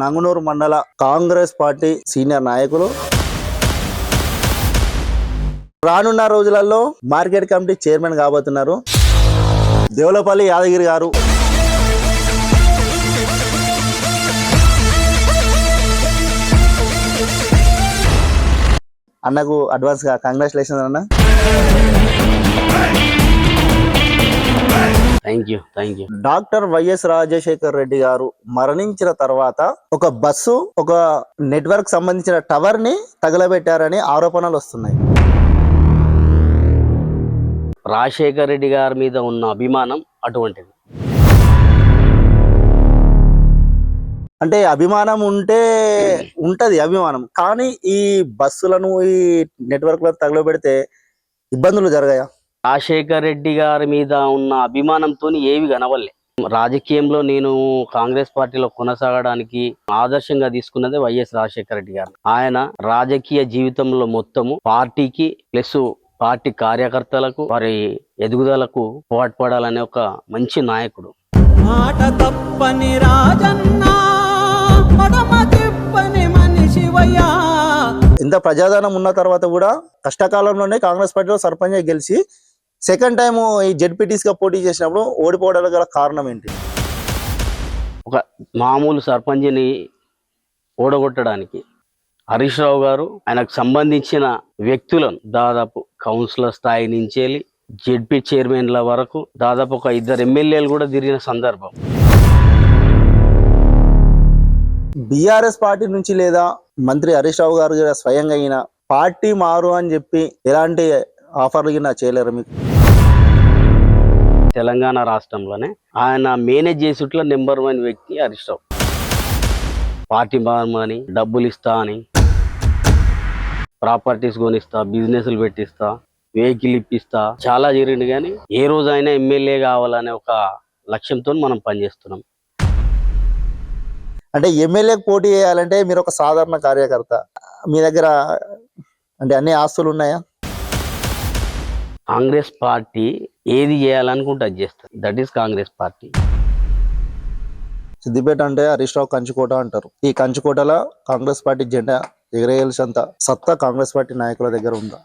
నంగునూరు మండల Congress party senior నాయకులు. రానున్న రోజులలో మార్కెట్ కమిటీ చైర్మన్ కాబోతున్నారు. దేవులపల్లి యాదగిరి గారు. అన్నకు అడ్వాన్స్గా కంగ్రాచులేషన్స్ అన్న. Thank you thank you doctor YS Rajasekhar Reddy గారు మరణించిన తర్వాత ఒక బస్సు ఒక నెట్వర్క్ సంబంధించిన టవర్ని తగలబెట్టారని ఆరోపణలు వస్తున్నాయి. రాజశేఖర్ రెడ్డి గారి మీద ఉన్న అభిమానం అటువంటిది. అంటే అభిమానం ఉంటే ఉంటది అభిమానం కానీ ఈ బస్సులను ఈ నెట్వర్క్లను తగలబెడితే ఇబ్బందులు జరగాయా? రాజశేఖర్ రెడ్డి గారి మీద ఉన్న అభిమానంతో ఏవి కనవల్లే రాజకీయంలో నేను కాంగ్రెస్ పార్టీలో కొనసాగడానికి ఆదర్శంగా తీసుకున్నది వైఎస్ రాజశేఖర రెడ్డి గారు. ఆయన రాజకీయ జీవితంలో మొత్తము పార్టీకి ప్లస్ పార్టీ కార్యకర్తలకు వారి ఎదుగుదలకు పోరాటపడాలనే ఒక మంచి నాయకుడు. మాట తప్పని రాజన్నా ఇంత ప్రజాదరణ ఉన్న తర్వాత కూడా కష్టకాలంలోనే కాంగ్రెస్ పార్టీలో సర్పంచ్ గెలిచి సెకండ్ టైం ఈ జెడ్పీటీస్గా పోటీ చేసినప్పుడు ఓడిపోవడానికి గల కారణం ఏంటి? ఒక మామూలు సర్పంచ్ని ఓడగొట్టడానికి హరీష్ రావు గారు ఆయనకు సంబంధించిన వ్యక్తులను దాదాపు కౌన్సిలర్ స్థాయి నుంచి వెళ్ళి జెడ్పీ చైర్మన్ల వరకు దాదాపు ఒక ఇద్దరు ఎమ్మెల్యేలు కూడా తిరిగిన సందర్భం. బీఆర్ఎస్ పార్టీ నుంచి లేదా మంత్రి హరీష్ రావు గారు స్వయంగా అయిన పార్టీ మారు అని చెప్పి ఎలాంటి ఆఫర్లు చేయలేరు మీకు? తెలంగాణ రాష్ట్రంలోనే ఆయన మేనేజ్ చేసేట్లో నెంబర్ వన్ వ్యక్తి హరీష్ రావు. పార్టీ మారమని డబ్బులు ఇస్తా అని ప్రాపర్టీస్ కొనిస్తా బిజినెస్లు పెట్టిస్తా వెహికల్ ఇప్పిస్తా చాలా జరిగింది కానీ ఏ రోజు అయినా ఎమ్మెల్యే కావాలనే ఒక లక్ష్యంతో మనం పనిచేస్తున్నాం. అంటే ఎమ్మెల్యేకి పోటీ చేయాలంటే మీరు ఒక సాధారణ కార్యకర్త. మీ దగ్గర అంటే అన్ని ఆస్తులు ఉన్నాయా? కాంగ్రెస్ పార్టీ ఏది చేయాలనుకుంటే అది చేస్తుంది that is Congress party. Siddipet అంటే హరీష్ రావు కంచుకోట అంటారు. ఈ కంచుకోటలో కాంగ్రెస్ పార్టీ జెండా ఎగరేయాల్సినంత సత్తా కాంగ్రెస్ పార్టీ నాయకుల దగ్గర ఉందా?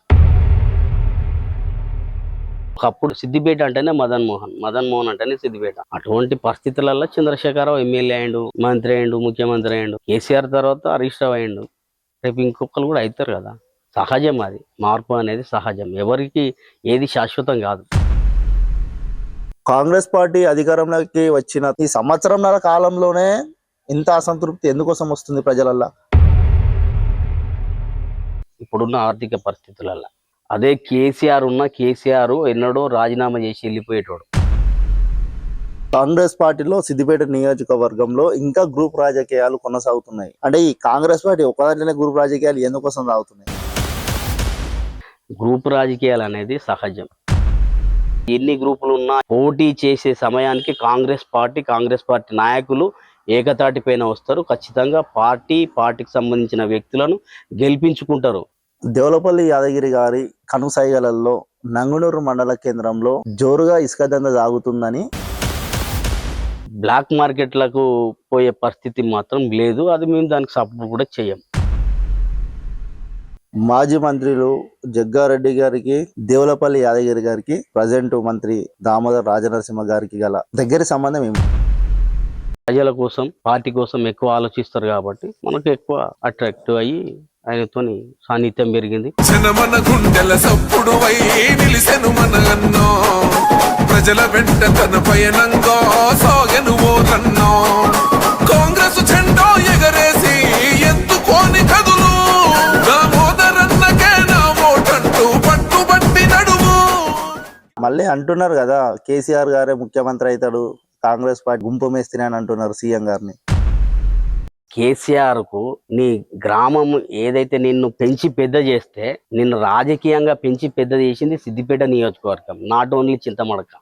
ఒకప్పుడు సిద్దిపేట అంటేనే మదన్ మోహన్. మదన్ మోహన్ అంటేనే సిద్దిపేట. అటువంటి పరిస్థితులలో చంద్రశేఖరరావు ఎమ్మెల్యే అయ్యిండు మంత్రి అయ్యిండు ముఖ్యమంత్రి అయ్యిండు. కేసీఆర్ తర్వాత హరీష్ రావు అయ్యిండు. రేపు ఇంకొకరు కూడా అవుతారు కదా. సహజం అది. మార్పు అనేది సహజం. ఎవరికి ఏది శాశ్వతం కాదు. కాంగ్రెస్ పార్టీ అధికారంలోకి వచ్చిన ఈ సంవత్సరంన్నర కాలంలోనే ఇంత అసంతృప్తి ఎందుకోసం వస్తుంది ప్రజలల్లో? ఇప్పుడున్న ఆర్థిక పరిస్థితులలో అదే కేసీఆర్ ఉన్న కేసీఆర్ ఎన్నడో రాజీనామా చేసి వెళ్ళిపోయేటోడు. కాంగ్రెస్ పార్టీలో సిద్దిపేట నియోజకవర్గంలో ఇంకా గ్రూప్ రాజకీయాలు కొనసాగుతున్నాయి. అంటే ఈ కాంగ్రెస్ పార్టీ ఒకదాంట్లోనే గ్రూప్ రాజకీయాలు ఎందుకోసం సాగుతున్నాయి గ్రూప్ రాజకీయాలు అనేది సహజం. ఎన్ని గ్రూపులు ఉన్నా పోటీ చేసే సమయానికి కాంగ్రెస్ పార్టీ కాంగ్రెస్ పార్టీ నాయకులు ఏకతాటి పైన వస్తారు. ఖచ్చితంగా పార్టీ పార్టీకి సంబంధించిన వ్యక్తులను గెలిపించుకుంటారు. దేవలపల్లి యాదగిరి గారి కనుసైగలలో నంగునూరు మండల కేంద్రంలో జోరుగా ఇసుక దంద సాగుతుందని బ్లాక్ మార్కెట్లకు పోయే పరిస్థితి మాత్రం లేదు. అది మేము దానికి సపోర్ట్ కూడా చేయం. మాజీ మంత్రులు జగ్గారెడ్డి గారికి దేవులపల్లి యాదగిరి గారికి ప్రజెంట్ మంత్రి దామోదర్ రాజనరసింహ గారికి గల దగ్గరి సంబంధం ఏమి? ప్రజల కోసం పార్టీ కోసం ఎక్కువ ఆలోచిస్తారు కాబట్టి మనకు ఎక్కువ అట్రాక్టివ్ అయ్యి ఆయనతోని సాన్నిధ్యం పెరిగింది. ప్రజల వెంట తన పయనంగా సాగెను ఓరన్నో మళ్ళీ అంటున్నారు కదా కేసీఆర్ గారే ముఖ్యమంత్రి అవుతాడు కాంగ్రెస్ పార్టీ గుంపు మేస్త్రి అని అంటున్నారు సీఎం గారిని. కేసీఆర్కు నీ గ్రామం ఏదైతే నిన్ను పెంచి పెద్ద చేస్తే నిన్ను రాజకీయంగా పెంచి పెద్ద చేసింది సిద్దిపేట నియోజకవర్గం నాట్ ఓన్లీ చింతమడక.